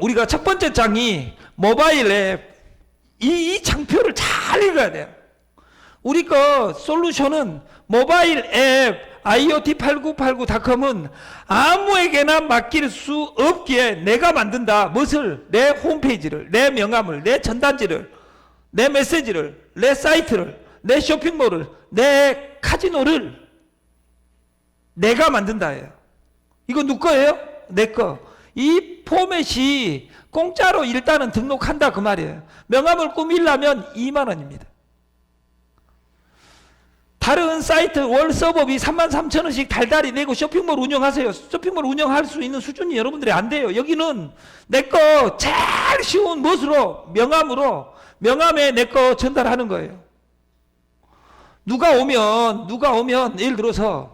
우리가 첫 번째 장이 모바일 앱. 이, 이 장표를 잘 읽어야 돼요. 우리 거 솔루션은 모바일 앱 iot8989.com은 아무에게나 맡길 수 없기에 내가 만든다. 무엇을? 내 홈페이지를, 내 명함을, 내 전단지를, 내 메시지를, 내 사이트를, 내 쇼핑몰을, 내 카지노를 내가 만든다 예요. 이거 누구 거예요? 내 거. 이 포맷이 공짜로 일단은 등록한다 그 말이에요. 명함을 꾸밀려면 2만 원입니다. 다른 사이트 월 서버비 3만 3천 원씩 달달이 내고 쇼핑몰 운영하세요. 쇼핑몰 운영할 수 있는 수준이 여러분들이 안 돼요. 여기는 내 거 제일 쉬운 멋으로 명함으로 명함에 내 거 전달하는 거예요. 누가 오면 누가 오면 예를 들어서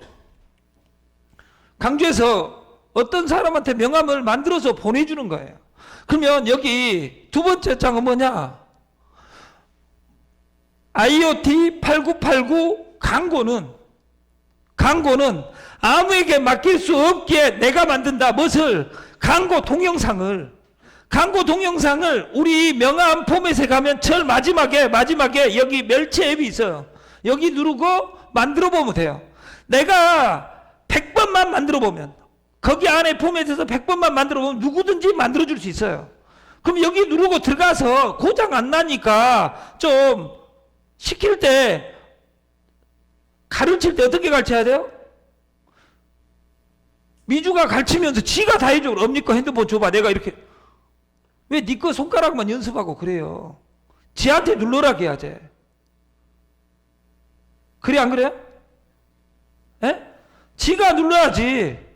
강주에서 어떤 사람한테 명함을 만들어서 보내주는 거예요. 그러면 여기 두 번째 장은 뭐냐? IoT 8989 광고는 광고는 아무에게 맡길 수 없기에 내가 만든다. 무엇을? 광고 동영상을 광고 동영상을 우리 명함 포맷에 가면 제일 마지막에 마지막에 여기 멸치 앱이 있어요. 여기 누르고 만들어 보면 돼요. 내가 100번만 만들어 보면 거기 안에 포맷에서 100번만 만들어 보면 누구든지 만들어 줄 수 있어요. 그럼 여기 누르고 들어가서 고장 안 나니까 좀 시킬 때 가르칠 때 어떻게 가르쳐야 돼요? 미주가 가르치면서 지가 다 해줘. 엄니 거 핸드폰 줘봐. 내가 이렇게 왜네거 손가락만 연습하고 그래요? 지한테 눌러라 해야지. 그래 안 그래? 에? 지가 눌러야지.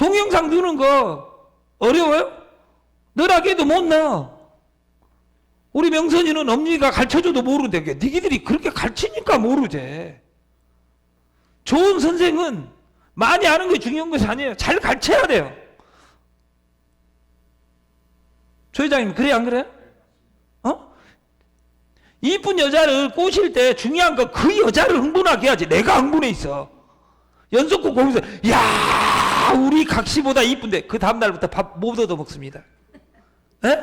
동영상 넣는 거 어려워요? 너라게도 못 넣어. 우리 명선이는 엄니가 가르쳐줘도 모르는데 니기들이 그렇게 가르치니까 모르지. 좋은 선생은 많이 아는 게 중요한 것이 아니에요. 잘 가르쳐야 돼요. 조 회장님 그래 안 그래? 어? 이쁜 여자를 꼬실 때 중요한 건그 여자를 흥분하게 해야지. 내가 흥분해 있어. 연속곡 보면서 야 우리 각시보다 이쁜데 그 다음 날부터 밥 못 얻어 먹습니다. 에?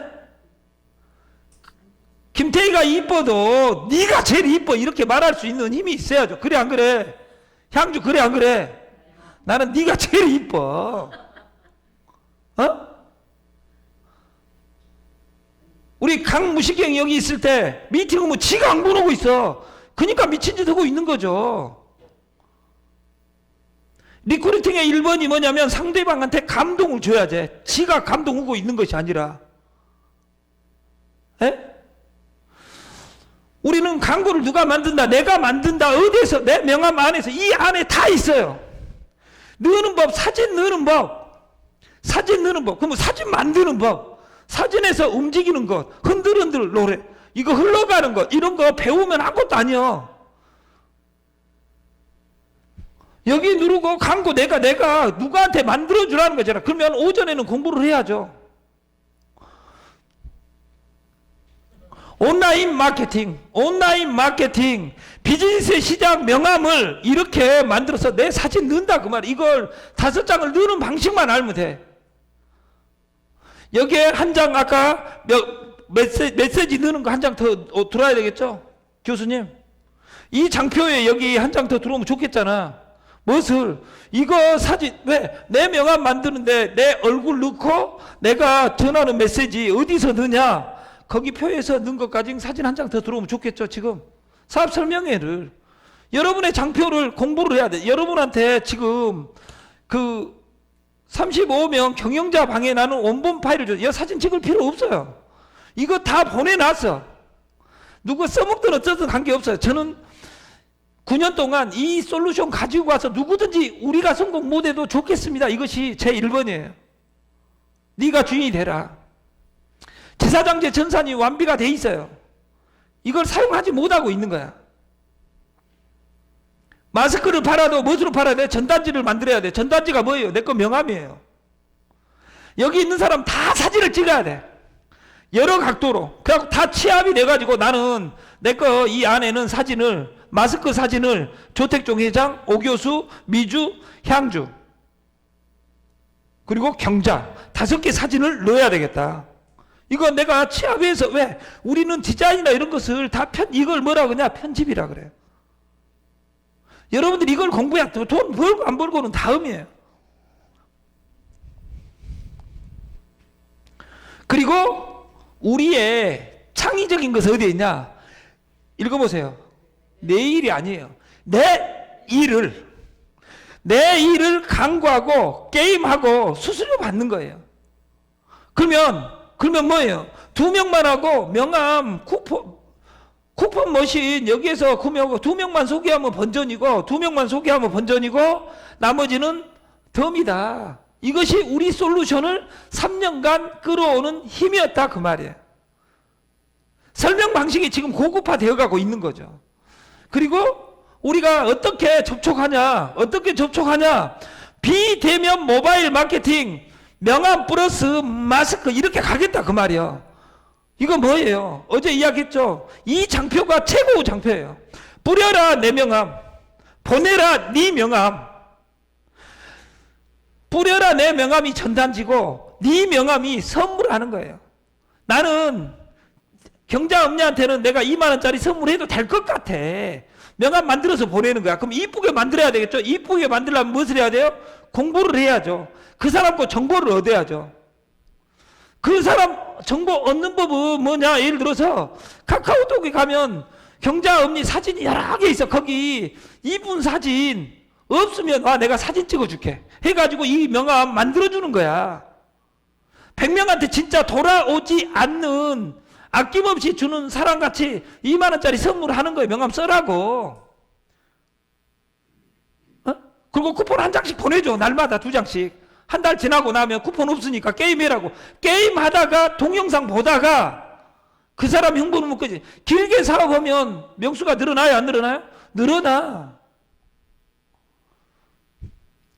김태희가 이뻐도 네가 제일 이뻐 이렇게 말할 수 있는 힘이 있어야죠. 그래 안 그래? 향주 그래 안 그래? 나는 네가 제일 이뻐. 어? 우리 강무식경 여기 있을 때 미팅 오면 지가 안 보내고 있어. 그러니까 미친 짓 하고 있는 거죠. 리크루팅의 1번이 뭐냐면 상대방한테 감동을 줘야지. 지가 감동하고 있는 것이 아니라. 에? 우리는 광고를 누가 만든다? 내가 만든다. 어디에서? 내 명함 안에서. 이 안에 다 있어요. 넣는 법, 사진 넣는 법. 사진 넣는 법. 그러면 사진 만드는 법. 사진에서 움직이는 것. 흔들흔들 노래. 이거 흘러가는 것. 이런 거 배우면 아무것도 아니야. 여기 누르고 광고 내가 내가 누구한테 만들어 주라는 거잖아. 그러면 오전에는 공부를 해야죠. 온라인 마케팅, 온라인 마케팅, 비즈니스 시장 명함을 이렇게 만들어서 내 사진 넣는다 그 말. 이걸 다섯 장을 넣는 방식만 알면 돼. 여기에 한 장 아까 몇, 메시지, 메시지 넣는 거 한 장 더 들어야 되겠죠? 교수님. 이 장표에 여기 한 장 더 들어오면 좋겠잖아. 무엇을? 이거 사진, 왜? 내 명함 만드는데 내 얼굴 넣고 내가 전하는 메시지 어디서 넣냐? 거기 표에서 넣은 것까지 사진 한 장 더 들어오면 좋겠죠, 지금. 사업 설명회를. 여러분의 장표를 공부를 해야 돼. 여러분한테 지금 그 35명 경영자 방에 나는 원본 파일을 줘. 이 사진 찍을 필요 없어요. 이거 다 보내놨어. 누구 써먹든 어쩌든 관계 없어요. 저는 9년 동안 이 솔루션 가지고 와서 누구든지 우리가 성공 못해도 좋겠습니다. 이것이 제 1번이에요. 네가 주인이 되라. 제사장제 전산이 완비가 돼 있어요. 이걸 사용하지 못하고 있는 거야. 마스크를 팔아도 무엇으로 팔아야 돼? 전단지를 만들어야 돼. 전단지가 뭐예요? 내 거 명함이에요. 여기 있는 사람 다 사진을 찍어야 돼. 여러 각도로. 그래갖고 다 취합이 돼가지고 나는 내 거 이 안에는 사진을, 마스크 사진을 조택종 회장, 오교수, 미주, 향주. 그리고 경자 다섯 개 사진을 넣어야 되겠다. 이거 내가 취합해서 왜 우리는 디자인이나 이런 것을 다 편 이걸 뭐라 그러냐 편집이라 그래요. 여러분들 이걸 공부해야 돼. 돈 벌고 안 벌고는 다음이에요. 그리고 우리의 창의적인 것은 어디에 있냐? 읽어보세요. 내 일이 아니에요. 내 일을 내 일을 강구하고 게임하고 수수료 받는 거예요. 그러면 그러면 뭐예요? 두 명만 하고 명함 쿠폰 쿠폰 머신 여기에서 구매하고 두 명만 소개하면 번전이고 두 명만 소개하면 번전이고 나머지는 덤이다. 이것이 우리 솔루션을 3년간 끌어오는 힘이었다 그 말이에요. 설명 방식이 지금 고급화 되어 가고 있는 거죠. 그리고 우리가 어떻게 접촉하냐? 어떻게 접촉하냐? 비대면 모바일 마케팅 명함 플러스 마스크 이렇게 가겠다 그 말이요. 이거 뭐예요? 어제 이야기했죠. 이 장표가 최고 장표예요. 뿌려라 내 명함, 보내라 네 명함. 뿌려라 내 명함이 전단지고 네 명함이 선물하는 거예요. 나는 경자 엄니한테는 내가 2만 원짜리 선물해도 될 것 같아. 명함 만들어서 보내는 거야. 그럼 이쁘게 만들어야 되겠죠. 이쁘게 만들려면 무엇을 해야 돼요? 공부를 해야죠. 그 사람 거 정보를 얻어야죠. 그 사람 정보 얻는 법은 뭐냐? 예를 들어서 카카오톡에 가면 경자 엄니 사진이 여러 개 있어. 거기 이분 사진 없으면 와 내가 사진 찍어줄게. 해가지고 이 명함 만들어주는 거야. 100명한테 진짜 돌아오지 않는 아낌없이 주는 사람같이 2만 원짜리 선물하는 거예요. 명함 써라고. 어? 그리고 쿠폰 한 장씩 보내줘. 날마다 두 장씩. 한 달 지나고 나면 쿠폰 없으니까 게임해라고. 게임하다가 동영상 보다가 그 사람 흥분을 묶어지. 길게 사업하면 명수가 늘어나요? 안 늘어나요? 늘어나.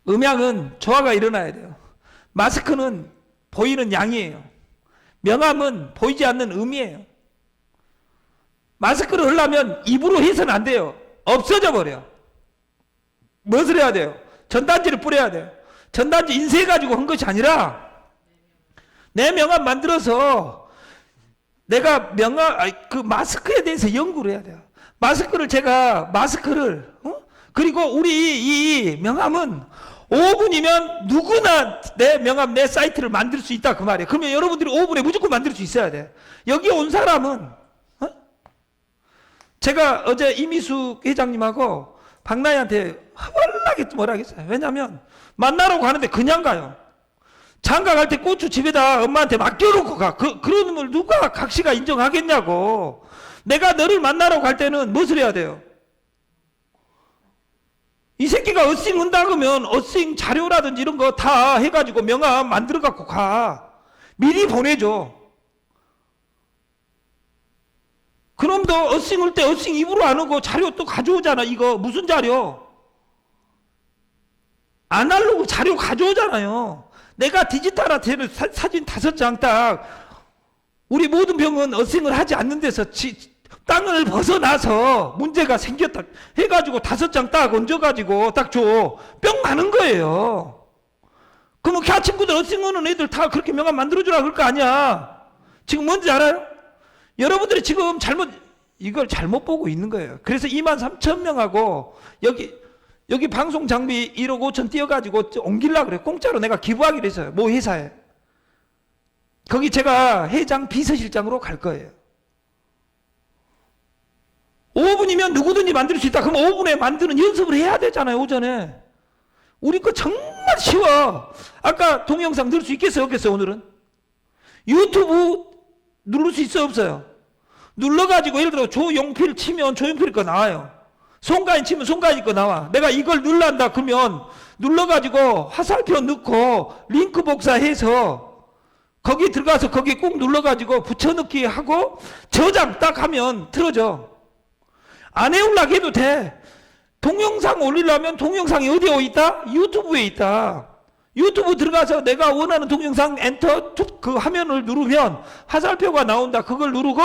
음향은 조화가 일어나야 돼요. 마스크는 보이는 양이에요. 명함은 보이지 않는 의미예요. 마스크를 하려면 입으로 해서는 안 돼요. 없어져 버려. 무엇을 해야 돼요? 전단지를 뿌려야 돼요. 전단지 인쇄해 가지고 한 것이 아니라 내 명함 만들어서 내가 명함 그 마스크에 대해서 연구를 해야 돼요. 마스크를 제가 마스크를 어? 그리고 우리 이 명함은 5분이면 누구나 내 명함 내 사이트를 만들 수 있다 그 말이에요. 그러면 여러분들이 5분에 무조건 만들 수 있어야 돼. 여기 온 사람은 어? 제가 어제 이미수 회장님하고 박나희한테 허벌나게 뭐라 하겠어요. 왜냐면 만나러 가는데 그냥 가요. 장가 갈 때 고추 집에다 엄마한테 맡겨놓고 가. 그, 그런 걸 누가 각시가 인정하겠냐고. 내가 너를 만나러 갈 때는 무엇을 해야 돼요? 이 새끼가 어싱 온다 그러면 어싱 자료라든지 이런 거 다 해가지고 명함 만들어 갖고 가. 미리 보내줘. 그놈도 어싱 올 때 어싱 입으로 안 오고 자료 또 가져오잖아. 이거 무슨 자료? 아날로그 자료 가져오잖아요. 내가 디지털화되는 사- 사진 다섯 장 딱 우리 모든 병은 어싱을 하지 않는 데서 지- 땅을 벗어나서 문제가 생겼다 해가지고 다섯 장 딱 얹어가지고 딱 줘. 뿅 많은 거예요. 그러면 걔 친구들 어싱 오는 애들 다 그렇게 명함 만들어주라 그럴 거 아니야. 지금 뭔지 알아요? 여러분들이 지금 잘못 이걸 잘못 보고 있는 거예요. 그래서 2만 3천 명하고 여기 여기 방송 장비 1억 5천 띄어가지고 옮기려 그래. 공짜로 내가 기부하기로 했어요. 모 회사에. 거기 제가 회장 비서실장으로 갈 거예요. 5분이면 누구든지 만들 수 있다. 그럼 5분에 만드는 연습을 해야 되잖아요, 오전에. 우리 거 정말 쉬워. 아까 동영상 넣을 수 있겠어요, 없겠어요, 오늘은? 유튜브 누를 수 있어요, 없어요? 눌러가지고 예를 들어 조용필 치면 조용필 거 나와요. 송가인 치면 송가인 거 나와. 내가 이걸 눌란다 그러면 눌러가지고 화살표 넣고 링크 복사해서 거기 들어가서 거기 꾹 눌러가지고 붙여넣기 하고 저장 딱 하면 틀어져. 안 해올라게 해도 돼. 동영상 올리려면 동영상이 어디에 있다? 유튜브에 있다. 유튜브 들어가서 내가 원하는 동영상 엔터 툭그 화면을 누르면 화살표가 나온다. 그걸 누르고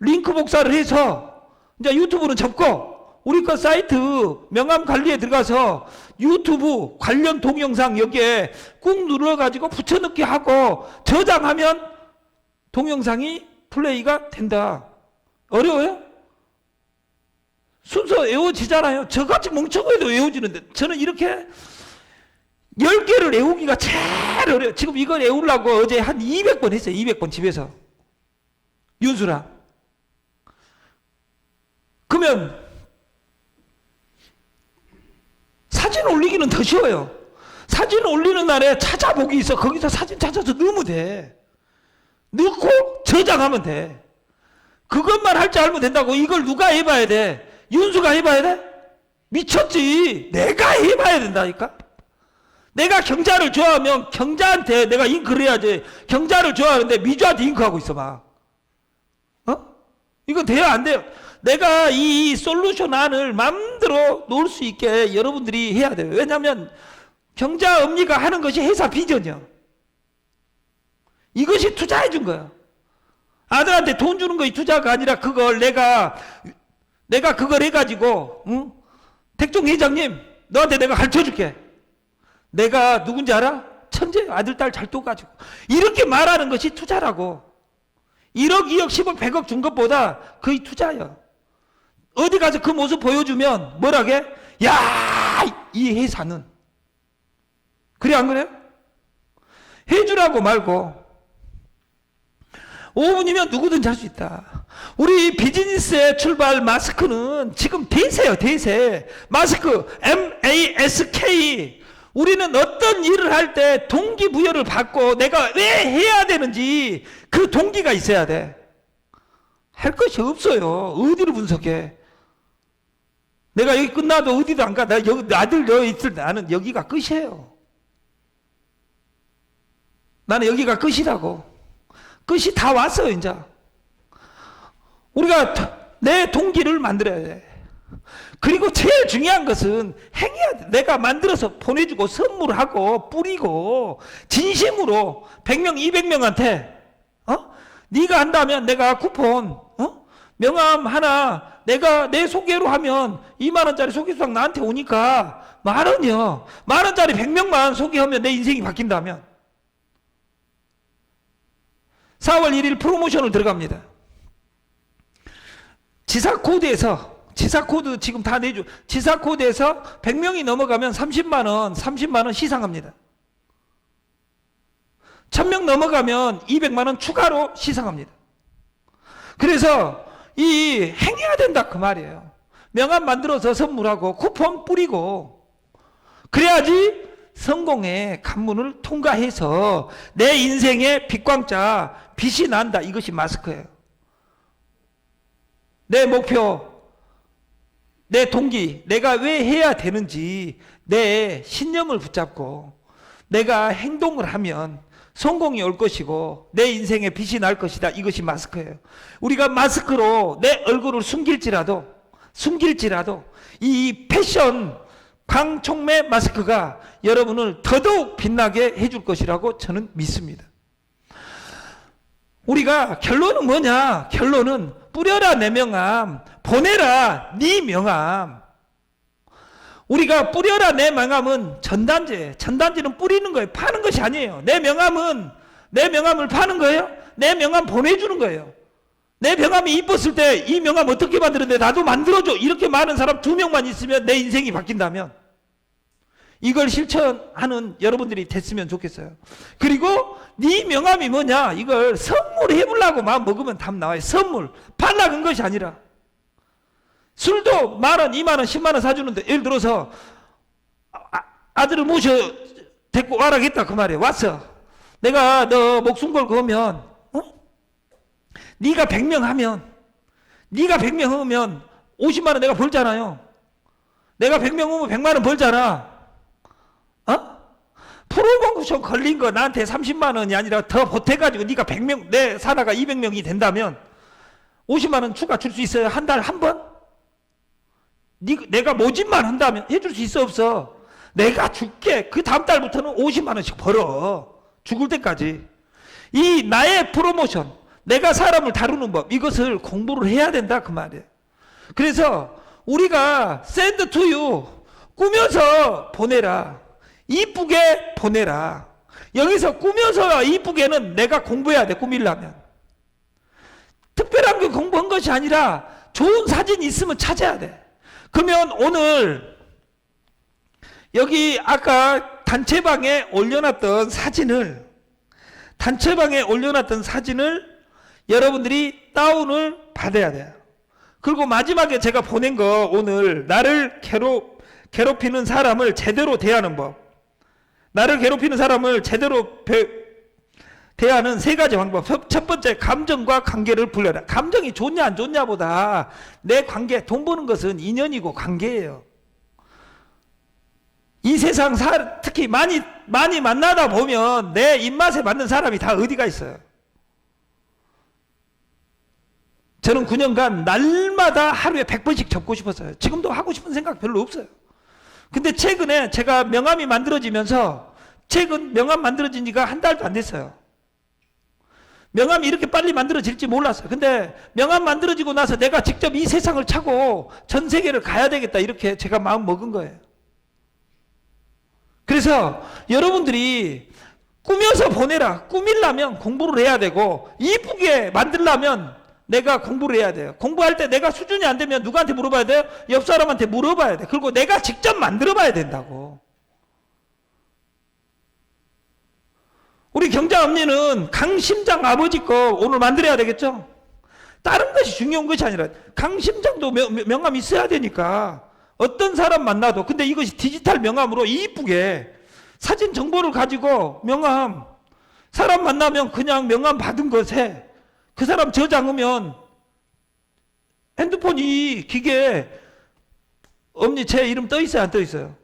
링크 복사를 해서 이제 유튜브는 접고 우리 거 사이트 명함 관리에 들어가서 유튜브 관련 동영상 여기에 꾹 눌러가지고 붙여넣기 하고 저장하면 동영상이 플레이가 된다. 어려워요? 순서 외워지잖아요. 저같이 멍청해도 외워지는데 저는 이렇게 10개를 외우기가 제일 어려워요. 지금 이걸 외우려고 어제 한 200번 했어요. 200번 집에서. 윤수랑. 그러면 사진 올리기는 더 쉬워요. 사진 올리는 날에 찾아보기 있어. 거기서 사진 찾아서 넣으면 돼. 넣고 저장하면 돼. 그것만 할 줄 알면 된다고. 이걸 누가 해봐야 돼? 윤수가 해봐야 돼? 미쳤지. 내가 해봐야 된다니까. 내가 경자를 좋아하면 경자한테 내가 잉크를 해야지. 경자를 좋아하는데 미주한테 잉크하고 있어 봐. 어? 이거 돼요 안 돼요? 내가 이 솔루션 안을 마음대로 놓을 수 있게 여러분들이 해야 돼요. 왜냐하면 경자 엄니가 하는 것이 회사 비전이야. 이것이 투자해 준 거야. 아들한테 돈 주는 것이 투자가 아니라 그걸 내가 내가 그걸 해가지고 응? 택종 회장님 너한테 내가 가르쳐 줄게. 내가 누군지 알아? 천재 아들 딸 잘 둬가지고 이렇게 말하는 것이 투자라고. 1억, 2억, 10억, 100억 준 것보다 거의 투자야. 어디 가서 그 모습 보여주면 뭐라게? 야, 이 회사는. 그래, 안 그래요? 해주라고 말고. 5분이면 누구든지 할 수 있다. 우리 비즈니스의 출발 마스크는 지금 대세요, 대세. 마스크, M-A-S-K. 우리는 어떤 일을 할 때 동기부여를 받고 내가 왜 해야 되는지 그 동기가 있어야 돼. 할 것이 없어요. 어디를 분석해? 내가 여기 끝나도 어디도 안 가. 나 여기 아들 여 있을 때 나는 여기가 끝이에요. 나는 여기가 끝이라고. 끝이 다 왔어요, 이제. 우리가 내 동기를 만들어야 돼. 그리고 제일 중요한 것은 행해야 돼. 내가 만들어서 보내주고 선물하고 뿌리고 진심으로 100명, 200명한테 어? 네가 한다면 내가 쿠폰 어? 명함 하나 내가 내 소개로 하면 2만 원짜리 소개 수당 나한테 오니까 만 원이요. 만 원짜리 100명만 소개하면 내 인생이 바뀐다면 4월 1일 프로모션을 들어갑니다. 지사 코드에서 지사 코드 지금 다 내줘. 지사 코드에서 100명이 넘어가면 30만 원, 30만 원 시상합니다. 1000명 넘어가면 200만 원 추가로 시상합니다. 그래서 이 행해야 된다 그 말이에요. 명함 만들어서 선물하고 쿠폰 뿌리고 그래야지 성공의 관문을 통과해서 내 인생의 빛광자 빛이 난다 이것이 마스크예요. 내 목표 내 동기, 내가 왜 해야 되는지 내 신념을 붙잡고 내가 행동을 하면 성공이 올 것이고 내 인생에 빛이 날 것이다. 이것이 마스크예요. 우리가 마스크로 내 얼굴을 숨길지라도 숨길지라도 이 패션 광촉매 마스크가 여러분을 더더욱 빛나게 해줄 것이라고 저는 믿습니다. 우리가 결론은 뭐냐? 결론은 뿌려라 내 명함, 보내라 네 명함. 우리가 뿌려라 내 명함은 전단지, 전단지는 뿌리는 거예요. 파는 것이 아니에요. 내 명함은 내 명함을 파는 거예요. 내 명함 보내주는 거예요. 내 명함이 이뻤을 때 이 명함 어떻게 만드는데 나도 만들어줘. 이렇게 많은 사람 두 명만 있으면 내 인생이 바뀐다면 이걸 실천하는 여러분들이 됐으면 좋겠어요. 그리고 네 명함이 뭐냐? 이걸 선물해 보려고 마음 먹으면 답 나와요. 선물. 팔락은 것이 아니라. 술도 만 원, 이만 원, 십만 원 사주는데 예를 들어서 아, 들을 모셔 데리고 와라겠다 그 말이에요. 왔어. 내가 너 목숨 걸고 오면 어? 네가 100명 하면 네가 100명 하면 50만 원 내가 벌잖아요. 내가 100명 오면 100만 원 벌잖아. 어? 프로모션 걸린 거 나한테 30만 원이 아니라 더 보태가지고 네가 100명 내 사나가 200명이 된다면 50만 원 추가 줄 수 있어요 한 달 한 번? 네, 내가 모집만 한다면 해줄 수 있어 없어? 내가 줄게 그 다음 달부터는 50만 원씩 벌어 죽을 때까지 이 나의 프로모션 내가 사람을 다루는 법 이것을 공부를 해야 된다 그 말이에요 그래서 우리가 send to you 꾸며서 보내라. 이쁘게 보내라. 여기서 꾸며서 이쁘게는 내가 공부해야 돼. 꾸밀라면. 특별한 게 공부한 것이 아니라 좋은 사진 있으면 찾아야 돼. 그러면 오늘 여기 아까 단체방에 올려놨던 사진을 단체방에 올려놨던 사진을 여러분들이 다운을 받아야 돼요. 그리고 마지막에 제가 보낸 거 오늘 나를 괴롭, 괴롭히는 사람을 제대로 대하는 법. 나를 괴롭히는 사람을 제대로 배- 대하는 세 가지 방법. 첫- 첫 번째, 감정과 관계를 불려라. 감정이 좋냐 안 좋냐보다 내 관계, 돈 버는 것은 인연이고 관계예요. 이 세상 사, 특히 많이 많이 만나다 보면 내 입맛에 맞는 사람이 다 어디가 있어요. 저는 9년간 날마다 하루에 100번씩 접고 싶었어요. 지금도 하고 싶은 생각 별로 없어요. 근데 최근에 제가 명함이 만들어지면서 최근 명함 만들어진 지가 한 달도 안 됐어요. 명함이 이렇게 빨리 만들어질지 몰랐어요. 근데 명함 만들어지고 나서 내가 직접 이 세상을 차고 전 세계를 가야 되겠다 이렇게 제가 마음 먹은 거예요. 그래서 여러분들이 꾸며서 보내라. 꾸밀라면 공부를 해야 되고 이쁘게 만들려면 내가 공부를 해야 돼요. 공부할 때 내가 수준이 안 되면 누구한테 물어봐야 돼요? 옆 사람한테 물어봐야 돼. 그리고 내가 직접 만들어 봐야 된다고. 우리 경자 언니는 강심장 아버지 거 오늘 만들어야 되겠죠? 다른 것이 중요한 것이 아니라 강심장도 명, 명함 있어야 되니까 어떤 사람 만나도 근데 이것이 디지털 명함으로 이쁘게 사진 정보를 가지고 명함 사람 만나면 그냥 명함 받은 것에 그 사람 저장하면 핸드폰 이 기계에 엄니 제 이름 떠 있어요 안 떠 있어요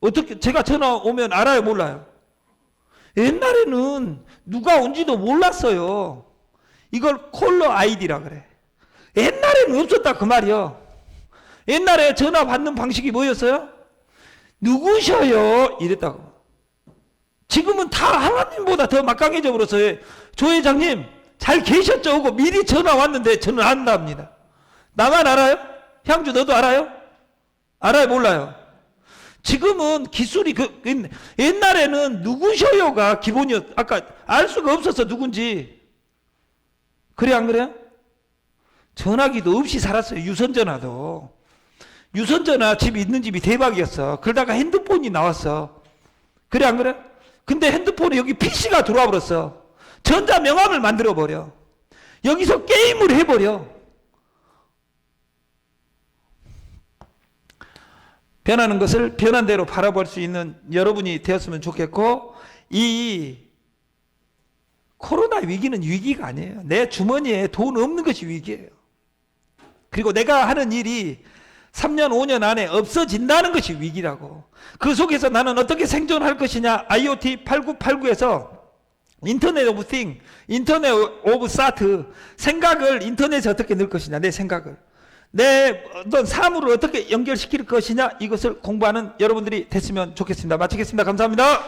어떻게 제가 전화 오면 알아요 몰라요 옛날에는 누가 온지도 몰랐어요 이걸 콜러 아이디라 그래 옛날에는 없었다 그 말이요 옛날에 전화 받는 방식이 뭐였어요? 누구셔요? 이랬다고. 지금은 다 하나님보다 더 막강해져 버렸어요. 조 회장님, 잘 계셨죠? 하고 미리 전화 왔는데 저는 안답니다. 나만 알아요? 향주 너도 알아요? 알아요? 몰라요? 지금은 기술이 그 옛날에는 누구셔요가 기본이었. 아까 알 수가 없었어 누군지. 그래 안 그래요? 전화기도 없이 살았어요. 유선 전화도. 유선 전화 집이 있는 집이 대박이었어. 그러다가 핸드폰이 나왔어. 그래 안 그래? 근데 핸드폰에 여기 PC가 들어와 버렸어. 전자 명함을 만들어 버려. 여기서 게임을 해 버려. 변하는 것을 변한 대로 바라볼 수 있는 여러분이 되었으면 좋겠고 이 코로나 위기는 위기가 아니에요. 내 주머니에 돈 없는 것이 위기예요. 그리고 내가 하는 일이 3년, 5년 안에 없어진다는 것이 위기라고. 그 속에서 나는 어떻게 생존할 것이냐. IoT 8989에서 인터넷 오브 띵, 인터넷 오브 사트, 생각을 인터넷에 어떻게 넣을 것이냐. 내 생각을. 내 어떤 사물을 어떻게 연결시킬 것이냐. 이것을 공부하는 여러분들이 됐으면 좋겠습니다. 마치겠습니다. 감사합니다.